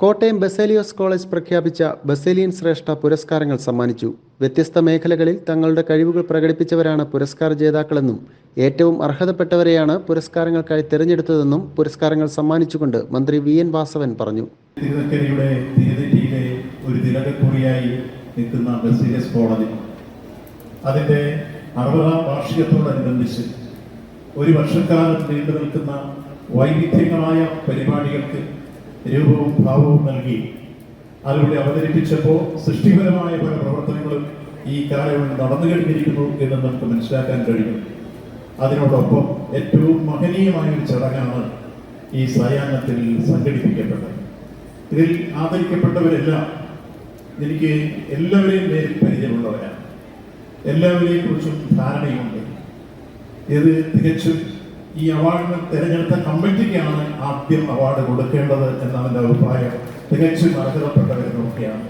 Kottayam Baselios college പ്രഖ്യാപിച്ച ബസേലിയൻ ശ്രേഷ്ഠ പുരസ്കാരങ്ങൾ സമ്മാനിച്ചു. വ്യത്യസ്ത മേഖലകളിൽ തങ്ങളുടെ കഴിവുകൾ പ്രകടിപ്പിച്ചവരാണ് പുരസ്കാര ജേതാക്കളെന്നും ഏറ്റവും അർഹതപ്പെട്ടവരെയാണ് പുരസ്കാരങ്ങൾക്കായി തിരഞ്ഞെടുത്തതെന്നും പുരസ്കാരങ്ങൾ സമ്മാനിച്ചുകൊണ്ട് മന്ത്രി വി എൻ വാസവൻ പറഞ്ഞു. ഒരു നിൽക്കുന്ന ബസേലിയസ് കോളേജ് അതിന്റെ അറുപതാം വാർഷികത്തോടനുബന്ധിച്ച് ഒരു വർഷക്കാലം നീണ്ടു നിൽക്കുന്ന വൈവിധ്യങ്ങളായ പരിപാടികൾക്ക് രൂപവും ഭാവവും നൽകി അതിലൂടെ അവതരിപ്പിച്ചപ്പോൾ സൃഷ്ടിപരമായ പല പ്രവർത്തനങ്ങളും ഈ കാലയളവിൽ നടന്നു കഴിഞ്ഞിരിക്കുന്നു എന്ന് നമുക്ക് മനസ്സിലാക്കാൻ കഴിയും. അതിനോടൊപ്പം ഏറ്റവും മഹനീയമായ ഒരു ചടങ്ങാണ് ഈ സായാഹ്നത്തിൽ സംഘടിപ്പിക്കപ്പെട്ടത്. ഇതിൽ ആദരിക്കപ്പെട്ടവരെല്ലാം എനിക്ക് എല്ലാവരെയും നേരിൽ പരിചയമുള്ളവരാണ്. എല്ലാവരെയും കുറിച്ചും ധാരണയുണ്ട് ഇത് തികച്ചും ഈ അവാർഡിന് തിരഞ്ഞെടുത്ത കമ്മിറ്റിക്കാണ് ആദ്യം അവാർഡ് കൊടുക്കേണ്ടത് എന്നാണ് എന്റെ അഭിപ്രായം. തികച്ചും അർഹതപ്പെട്ടവരെ നോക്കിയാണ്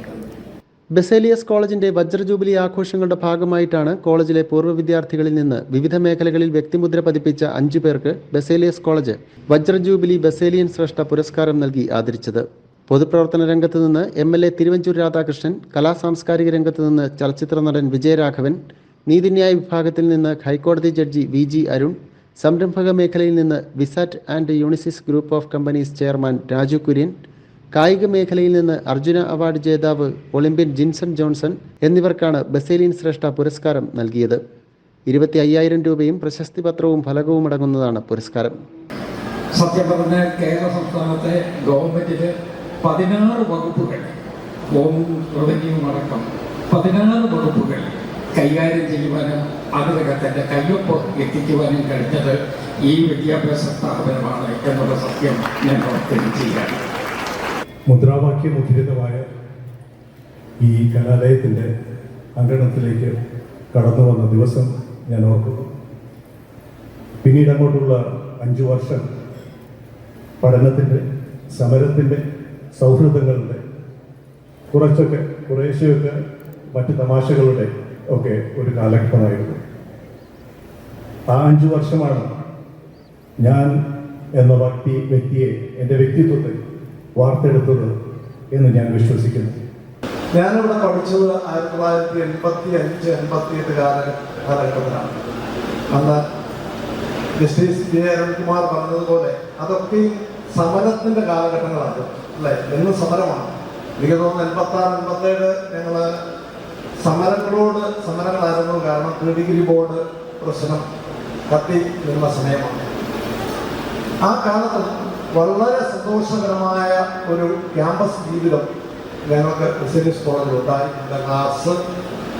ബസേലിയസ് കോളേജിന്റെ വജ്രജൂബിലി ആഘോഷങ്ങളുടെ ഭാഗമായിട്ടാണ് കോളേജിലെ പൂർവ വിദ്യാർത്ഥികളിൽ നിന്ന് വിവിധ മേഖലകളിൽ വ്യക്തിമുദ്ര പതിപ്പിച്ച അഞ്ചു പേർക്ക് ബസേലിയസ് കോളേജ് വജ്രജൂബിലി ബസേലിയൻ ശ്രേഷ്ഠ പുരസ്കാരം നൽകി ആദരിച്ചത്. പൊതുപ്രവർത്തന രംഗത്ത് നിന്ന് M L A Thiruvanchoor Radhakrishnan കലാ സാംസ്കാരിക രംഗത്ത് നിന്ന് ചലച്ചിത്ര നടൻ വിജയരാഘവൻ നീതിന്യായ വിഭാഗത്തിൽ നിന്ന് ഹൈക്കോടതി ജഡ്ജി വി ജി അരുൺ സംരംഭക മേഖലയിൽ നിന്ന് Visat and Unisys group of companies chairman Raju Kurian കായിക മേഖലയിൽ നിന്ന് അർജുന അവാർഡ് ജേതാവ് ഒളിമ്പ്യൻ ജിൻസൺ ജോൺസൺ എന്നിവർക്കാണ് ബസേലിയൻ ശ്രേഷ്ഠ പുരസ്കാരം നൽകിയത്. ഇരുപത്തി അയ്യായിരം രൂപയും പ്രശസ്തി പത്രവും ഫലകവും അടങ്ങുന്നതാണ് പുരസ്കാരം. സത്യം പറഞ്ഞ കേരള സംസ്ഥാനത്തെ ഗവൺമെന്റിന് പതിനാറ് വകുപ്പുകൾ റവന്യൂ അടക്കം പതിനാറ് വകുപ്പുകൾ കൈകാര്യം ചെയ്യുവാനും അതിനകത്തെ കയ്യൊപ്പ് എത്തിക്കുവാനും കഴിഞ്ഞത് ഈ വിദ്യാഭ്യാസ സ്ഥാപനമാണ് എന്നുള്ള സത്യം ഞാൻ പ്രവർത്തനം ചെയ്യാം. മുദ്രാവാക്യം മുദ്രിതമായ ഈ കലാലയത്തിന്റെ അങ്കണത്തിലേക്ക് കടന്നു വന്ന ദിവസം ഞാൻ ഓർക്കുന്നു. പിന്നീട് അങ്ങോട്ടുള്ള അഞ്ചു വർഷം പഠനത്തിന്റെ സമരത്തിന്റെ സൗഹൃദങ്ങളുടെ കുറച്ചൊക്കെ കുറേശ്ശെയൊക്കെ മറ്റ് തമാശകളുടെ ഒക്കെ ഒരു കാലഘട്ടമായിരുന്നു. ആ അഞ്ചു വർഷമാണ് ഞാൻ എന്ന വ്യക്തി വ്യക്തിയെ എന്റെ വ്യക്തിത്വത്തെ വാർത്തെടുത്തത് എന്ന് ഞാൻ വിശ്വസിക്കുന്നു. ഞാനിവിടെ പഠിച്ചത് ആയിരത്തി തൊള്ളായിരത്തി എൺപത്തി അഞ്ച് എൺപത്തി എട്ട് കാല കാലഘട്ടത്തിലാണ്. അന്ന് ജസ്റ്റിസ് ജെ അരുൺകുമാർ പറഞ്ഞതുപോലെ അതൊക്കെ സമരത്തിന്റെ കാലഘട്ടങ്ങളാണ് അല്ലേ? എന്ന് സമരമാണ്. എനിക്ക് തോന്നുന്നു എൺപത്തി ആറ് എൺപത്തേഴ് ഞങ്ങൾ സമരങ്ങളോട് സമരങ്ങളായിരുന്നു കാരണം പ്രീ ഡിഗ്രി ബോർഡ് പ്രശ്നം കത്തി നിന്ന സമയമാണ്. ആ കാലത്ത് വളരെ സന്തോഷകരമായ ഒരു ക്യാമ്പസ് ജീവിതം ഞങ്ങൾക്ക് ബിസിനസ് കോളേജിൽ ഉണ്ടായി. എന്റെ ക്ലാസ്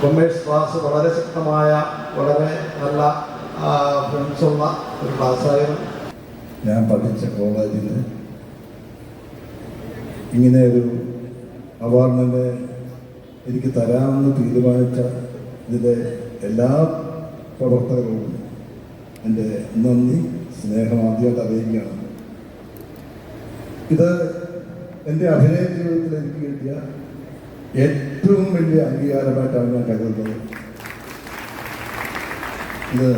കൊമേഴ്സ് ക്ലാസ് വളരെ ശക്തമായ വളരെ നല്ല ഫ്രണ്ട്സുള്ള ഒരു ക്ലാസ്സായിരുന്നു ഞാൻ പഠിച്ച കോളേജിൽ ഇങ്ങനെ ഒരു അവാർഡിനെ എനിക്ക് തരാമെന്ന് തീരുമാനിച്ച ഇതിലെ എല്ലാ പ്രവർത്തകരോടും എന്റെ നന്ദി സ്നേഹം ആദ്യമായിട്ട് അറിയിക്കുകയാണ്. ഇത് എന്റെ അഭിനയ ജീവിതത്തിൽ എനിക്ക് കിട്ടിയ ഏറ്റവും വലിയ അംഗീകാരമായിട്ടാണ് ഞാൻ കരുതുന്നത്. ഇത്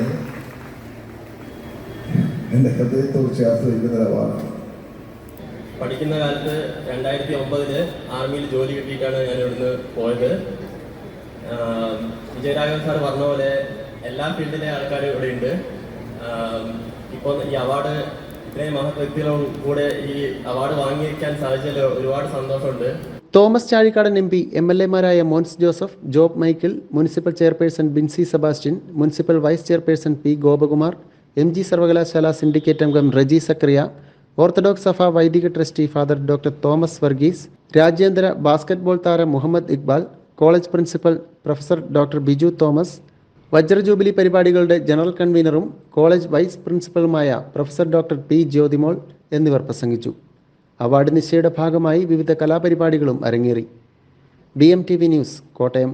എന്റെ ഹൃദയത്തോട് ചേർത്ത് വയ്ക്കുന്ന ഒരു പഠിക്കുന്ന കാലത്ത് രണ്ടായിരത്തി ഒമ്പതിൽ ആർമിയിൽ ജോലി കിട്ടിയിട്ടാണ് ഞാൻ ഇവിടുന്ന് പോയത് വിജയരാഘവൻ സാർ പറഞ്ഞ പോലെ എല്ലാ ഫീൽഡിലെ ആൾക്കാരും ഇവിടെ ഉണ്ട്. ഇപ്പോൾ ഈ അവാർഡ് ഇത്രയും മഹത് വ്യക്തികളും കൂടെ ഈ അവാർഡ് വാങ്ങിയിരിക്കാൻ സാധിച്ചതിൽ ഒരുപാട് സന്തോഷമുണ്ട്. Thomas Chazhikadan M P M L എമാരായ Mons Joseph Job Michael municipal chairperson Binsy Sebastian municipal vice chairperson P Gopakumar M G സർവകലാശാല സിൻഡിക്കേറ്റ് അംഗം റജി സക്രിയ ഓർത്തഡോക്സ് സഭ വൈദിക trustee father doctor Thomas Varghese രാജ്യാന്തര ബാസ്കറ്റ്ബോൾ താരം Muhammad Iqbal college principal professor doctor Biju Thomas വജ്ര jubilee പരിപാടികളുടെ general കൺവീനറും college vice പ്രിൻസിപ്പലുമായ professor doctor P Jyothimol എന്നിവർ പ്രസംഗിച്ചു. അവാർഡ് നിശ്ചയുടെ ഭാഗമായി വിവിധ കലാപരിപാടികളും അരങ്ങേറി. B M T V news Kottayam.